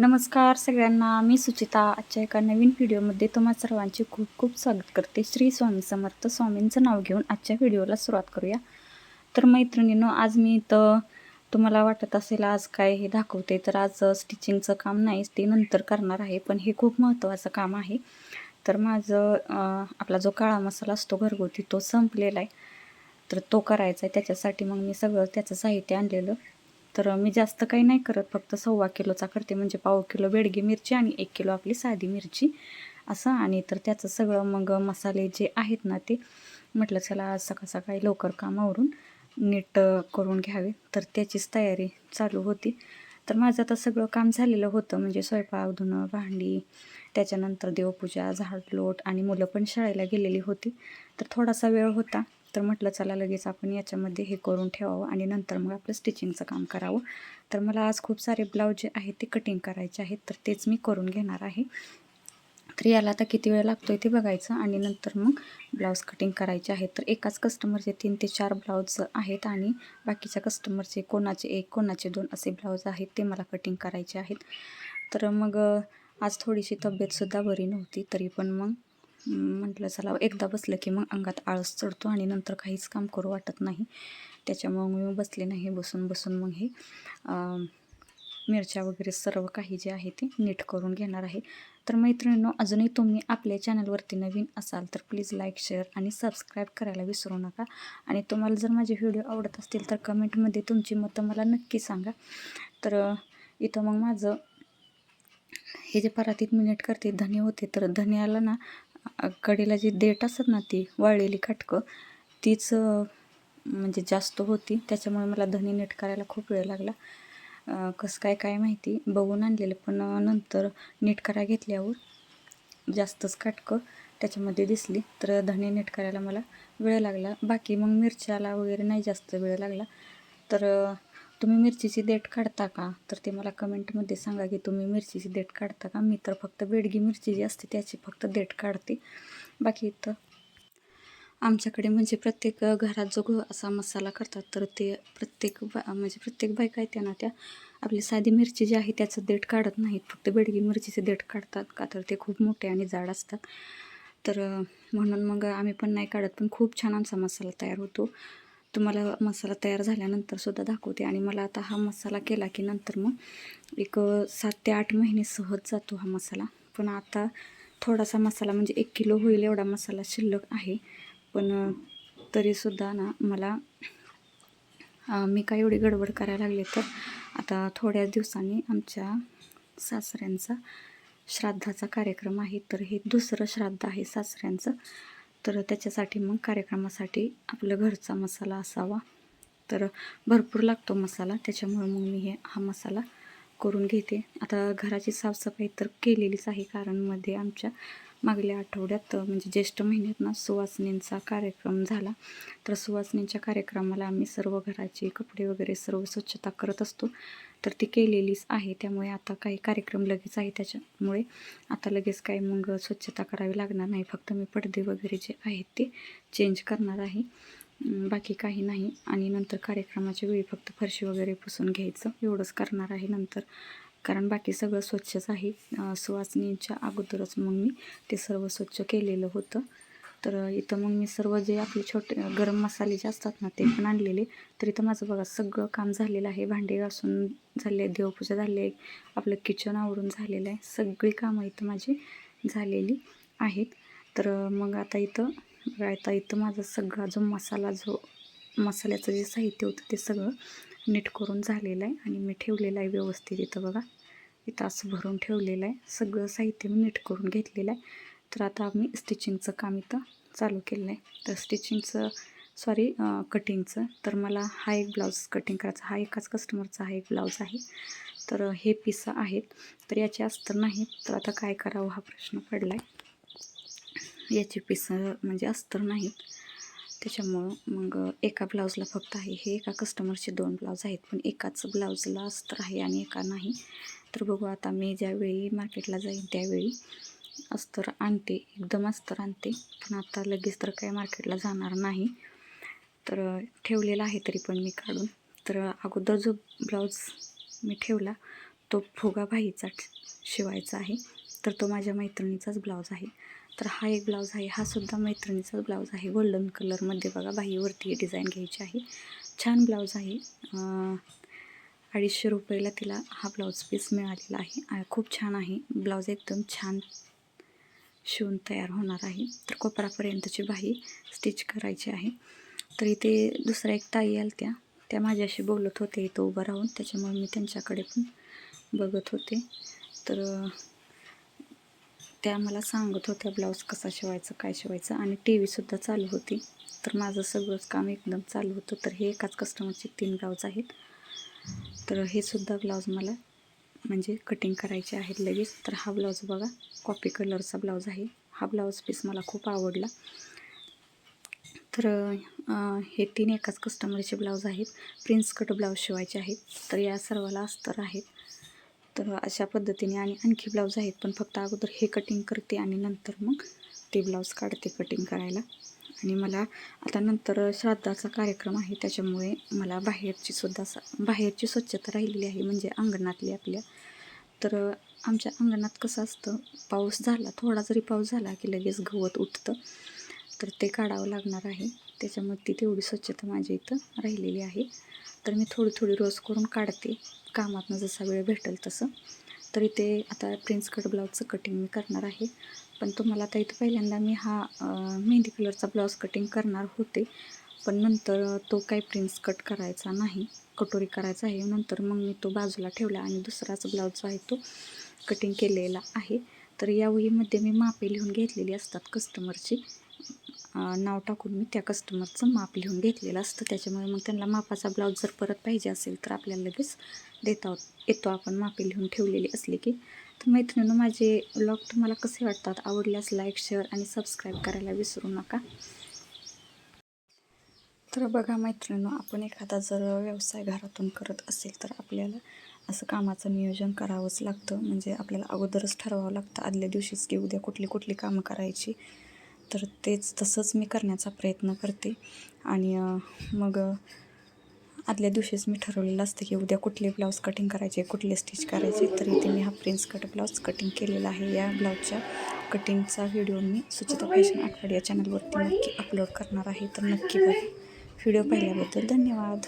नमस्कार सगळ्यांना मी सुचिता. आजच्या एका नवीन व्हिडिओमध्ये तुम्हा सर्वांचे खूप खूप स्वागत करते. श्री स्वामी समर्थ स्वामींचं नाव घेऊन आजच्या व्हिडिओला सुरुवात करूया. तर मैत्रिणीनं आज मी इथं तुम्हाला वाटत असेल आज काय हे दाखवते. तर आज स्टिचिंगचं काम नाही ते नंतर करणार आहे पण हे खूप महत्त्वाचं काम आहे. तर माझं आपला जो काळा मसाला असतो घरगुती तो संपलेला आहे. तर तो करायचा आहे. त्याच्यासाठी मग मी सगळं त्याचं साहित्य आणलेलं. तर मी जास्त काही नाही करत फक्त सव्वा किलोचा करते. म्हणजे पाव किलो बेडगी मिरची आणि एक किलो आपली साधी मिरची असं. आणि तर त्याचं सगळं मग मसाले जे आहेत ना ते म्हटलं चला आज सकाळ सकाळी लवकर कामावरून नीट करून घ्यावे. तर त्याचीच तयारी चालू होती. तर माझं आता सगळं काम झालेलं होतं. म्हणजे स्वयंपाक धुणं भांडी त्याच्यानंतर देवपूजा झाडलोट आणि मुलं पण शाळेला गेलेली होती. तर थोडासा वेळ होता. तर म्हटलं चला लगेच आपण याच्यामध्ये हे करून ठेवावं आणि नंतर मग आपलं स्टिचिंगचं काम करावं. तर मला आज खूप सारे ब्लाऊज जे आहेत ते कटिंग करायचे आहेत तर तेच मी करून घेणार आहे. तर याला आता किती वेळ लागतो आहे ते बघायचं आणि नंतर मग ब्लाऊज कटिंग करायचे आहेत. तर एकाच कस्टमरचे तीन ते चार ब्लाऊज आहेत आणि बाकीच्या कस्टमरचे कोणाचे एक कोणाचे दोन असे ब्लाऊज आहेत ते मला कटिंग करायचे आहेत. तर मग आज थोडीशी तब्येतसुद्धा बरी नव्हती तरी पण मग म्हटलं चला एकदा बसलं की मग अंगात आळस चढतो आणि नंतर काहीच काम करू वाटत नाही. त्याच्यामुळं मी बसले नाही बसून बसून मग हे मिरच्या वगैरे सर्व काही जे आहे ते नीट करून घेणार आहे. तर मैत्रिणींनो अजूनही तुम्ही आपल्या चॅनलवरती नवीन असाल तर प्लीज लाईक शेअर आणि सबस्क्राईब करायला विसरू नका. आणि तुम्हाला जर माझे व्हिडिओ आवडत असतील तर कमेंटमध्ये तुमची मतं मला नक्की सांगा. तर इथं मग माझं हे जे परातीत मी नीट करते धने होते. तर धन्याला ना कडेला जी देठ असत ना ती वाळलेली काटकं तीच म्हणजे जास्त होती. त्याच्यामुळे मला धनी नीट करायला खूप वेळ लागला. कसं काय काय माहिती? बघून आणलेलं. पण नंतर नीट करायला घेतल्यावर जास्तच काटकं त्याच्यामध्ये दिसली. तर धने नीट करायला मला वेळ लागला. बाकी मग मिरच्याला वगैरे नाही जास्त वेळ लागला. तर तुम्ही मिरचीची देठ काढता का? तर ते मला कमेंटमध्ये सांगा की तुम्ही मिरचीची देठ काढता का? मी तर फक्त बेडगी मिरची जी असते त्याची फक्त देठ काढते. बाकी इथं आमच्याकडे म्हणजे प्रत्येक घरात जो ग- असा मसाला करतात तर ते प्रत्येक बा म्हणजे प्रत्येक बायका आहेत ना त्या आपली साधी मिरची जी आहे त्याचं देठ काढत नाहीत. फक्त बेडगी मिरचीचे देठ काढतात का? तर ते खूप मोठे आणि जाड असतात. तर म्हणून मग आम्ही पण नाही काढत पण खूप छान आमचा मसाला तयार होतो. तुम्हाला मसाला तयार झाल्यानंतर सुद्धा दाखवते. आणि मला आता हा मसाला केला की नंतर मग एक सात ते आठ महिने सहज जातो हा मसाला. पण आता थोडासा मसाला म्हणजे एक किलो होईल एवढा मसाला शिल्लक आहे. पण तरीसुद्धा ना मला मी काय एवढी गडबड करायला लागले तर आता थोड्याच दिवसांनी आमच्या सासऱ्यांचा श्राद्धाचा कार्यक्रम आहे. तर हे दुसरं श्राद्ध आहे सासऱ्यांचं. तर त्याच्यासाठी मग कार्यक्रमासाठी आपलं घरचा मसाला असावा. तर भरपूर लागतो मसाला. त्याच्यामुळे मग मी हे हा मसाला करून घेते. आता घराची साफसफाई तर केलेलीच आहे कारण मध्ये आमच्या मागल्या आठवड्यात म्हणजे ज्येष्ठ महिन्यात ना सुवासिनींचा कार्यक्रम झाला. तर सुवासिनींच्या कार्यक्रमाला आम्ही सर्व घराचे कपडे वगैरे सर्व स्वच्छता करत असतो. तर ती केलेलीच आहे. त्यामुळे आता काही कार्यक्रम लगेच आहे त्याच्यामुळे. आता लगेच काय मग स्वच्छता करावी लागणार नाही. फक्त मी पडदे वगैरे जे आहेत ते चेंज करणार आहे. बाकी काही नाही. आणि नंतर कार्यक्रमाच्या वेळी फक्त फरशी वगैरे पुसून घ्यायचं. एवढंच करणार आहे नंतर. कारण बाकी सगळं स्वच्छच आहे. सुवासनींच्या अगोदरच मग मी ते सर्व स्वच्छ केलेलं होतं. तर इथं मग मी सर्व जे आपले छोटे गरम मसाले जे असतात ना ते पण आणलेले. तर इथं माझं बघा सगळं काम झालेलं आहे. भांडे घासून झाले देवपूजा झाली आहे आपलं किचन आवरून झालेलं आहे. सगळी कामं इथं माझी झालेली आहेत. तर मग आता इथं आता इथं माझा सगळा जो मसाला जो मसाल्याचं जे साहित्य होतं ते सगळं नीट करून झालेलं आहे आणि मी ठेवलेलं आहे व्यवस्थित इथं बघा. इथं असं भरून ठेवलेलं आहे. सगळं साहित्य मी नीट करून घेतलेलं आहे. तर आता आम्ही स्टिचिंगचं काम इथं चालू केलेलं आहे. तर स्टिचिंगचं सॉरी कटिंगचं तर मला हा एक ब्लाऊज कटिंग करायचा हा एकाच कस्टमरचा हा एक ब्लाऊज आहे. तर हे पिस आहेत. तर याचे अस्तर नाहीत. तर आता काय करावं हा प्रश्न पडला आहे याचे पिसं म्हणजे अस्तर नाहीत. त्याच्यामुळं मग एका ब्लाऊजला फक्त आहे हे एका कस्टमरचे दोन ब्लाऊज आहेत. पण एकाच ब्लाऊजला अस्तर आहे आणि एका नाही. तर बघू आता मी ज्यावेळी मार्केटला जाईन त्यावेळी अस्तर आणते एकदम अस्तर आणते. पण आता लगेच तर काय मार्केटला जाणार नाही. तर ठेवलेला आहे तरी पण मी काढून. तर अगोदर जो ब्लाऊज मी ठेवला तो फुगा भाईचा शिवायचा आहे. तर तो माझ्या मैत्रिणीचाच ब्लाऊज आहे. तर हा एक ब्लाऊज आहे. हा सुद्धा मैत्रिणीचाच ब्लाऊज आहे. गोल्डन कलरमध्ये बघा बाईवरती डिझाईन घ्यायची आहे. छान ब्लाऊज आहे. अडीचशे रुपयाला तिला हा ब्लाऊज पीस मिळालेला आहे. खूप छान आहे. ब्लाऊज एकदम छान शिवून तयार होणार आहे. तर कोपरापर्यंतची बाही स्टिच करायची आहे. तर इथे दुसऱ्या एक ताई आल त्या. त्या माझ्याशी बोलत होते. इथं उभं राहून. त्याच्यामुळे मी त्यांच्याकडे पण बघत होते. तर त्या मला सांगत होत्या ब्लाऊज कसा शिवायचा काय शिवायचं? आणि टी व्हीसुद्धा चालू होती. तर माझं सगळंच काम एकदम चालू होतं. तर हे एकाच कस्टमरचे तीन ब्लाऊज आहेत. तर हे सुद्धा ब्लाऊज मला म्हणजे कटिंग करायचे आहेत लगेच. तर हा ब्लाऊज बघा कॉपी कलरचा ब्लाऊज आहे. हा ब्लाऊज पीस मला खूप आवडला. तर हे तीन एकाच कस्टमरचे ब्लाऊज आहेत. प्रिन्स कट ब्लाऊज शिवायचे आहेत. तर या सर्वाला अस्तर आहेत तर अशा पद्धतीने आणि आणखी ब्लाऊज आहेत पण फक्त अगोदर हे कटिंग करते आणि नंतर मग ते ब्लाऊज काढते कटिंग करायला. आणि मला आता नंतर श्राद्धाचा कार्यक्रम आहे त्याच्यामुळे मला बाहेरची सुद्धा बाहेरची स्वच्छता राहिलेली आहे म्हणजे अंगणातली आपल्या. तर आमच्या अंगणात कसं असतं पाऊस झाला थोडा जरी पाऊस झाला की लगेच गवत उठतं. तर ते काढावं लागणार आहे त्याच्यामुळे ती तेवढी स्वच्छता माझ्या इथं राहिलेली आहे. तर मी थोडी थोडी रोज करून काढते. कामातनं जसा वेळ भेटेल तसं. तर इथे आता प्रिन्स कट ब्लाऊजचं कटिंग मी करणार आहे. पण तुम्हाला आता इथं पहिल्यांदा मी हा मेहंदी कलरचा ब्लाऊज कटिंग करणार होते. पण नंतर तो काही प्रिन्स कट करायचा नाही. कटोरी करायचा आहे. नंतर मग मी तो बाजूला ठेवला आणि दुसराच ब्लाऊज जो आहे तो कटिंग केलेला आहे. तर या वहीमध्ये मी मापे लिहून घेतलेली असतात कस्टमरची नाव टाकून मी त्या कस्टमरचं माप लिहून घेतलेलं असतं. त्याच्यामुळे मग त्यांना मापाचा ब्लाऊज जर परत पाहिजे असेल तर आपल्याला लगेच देता येतो आपण मापे लिहून ठेवलेली असली की. तर मैत्रिणीनं माझे ब्लॉग तुम्हाला कसे वाटतात? आवडल्यास लाईक शेअर आणि सबस्क्राईब करायला विसरू नका. तर बघा मैत्रिणीनं आपण एखादा जर व्यवसाय घरातून करत असेल तर आपल्याला असं कामाचं नियोजन करावंच लागतं. म्हणजे आपल्याला अगोदरच ठरवावं लागतं. आदल्या दिवशीच की उद्या कुठली कुठली कामं करायची. तर तेच तसंच मी करण्याचा प्रयत्न करते. आणि मग आदल्या दिवशीच मी ठरवलेलं असतं की उद्या कुठले ब्लाऊज कटिंग करायचे कुठले स्टिच करायचे. तर इथे मी हा प्रिन्स कट ब्लाऊज कटिंग केलेला आहे. या ब्लाऊजच्या कटिंगचा व्हिडिओ मी सुचिता फॅशन आठवड या चॅनलवरती नक्की अपलोड करणार आहे. तर नक्की बघा. व्हिडिओ पाहिल्याबद्दल धन्यवाद.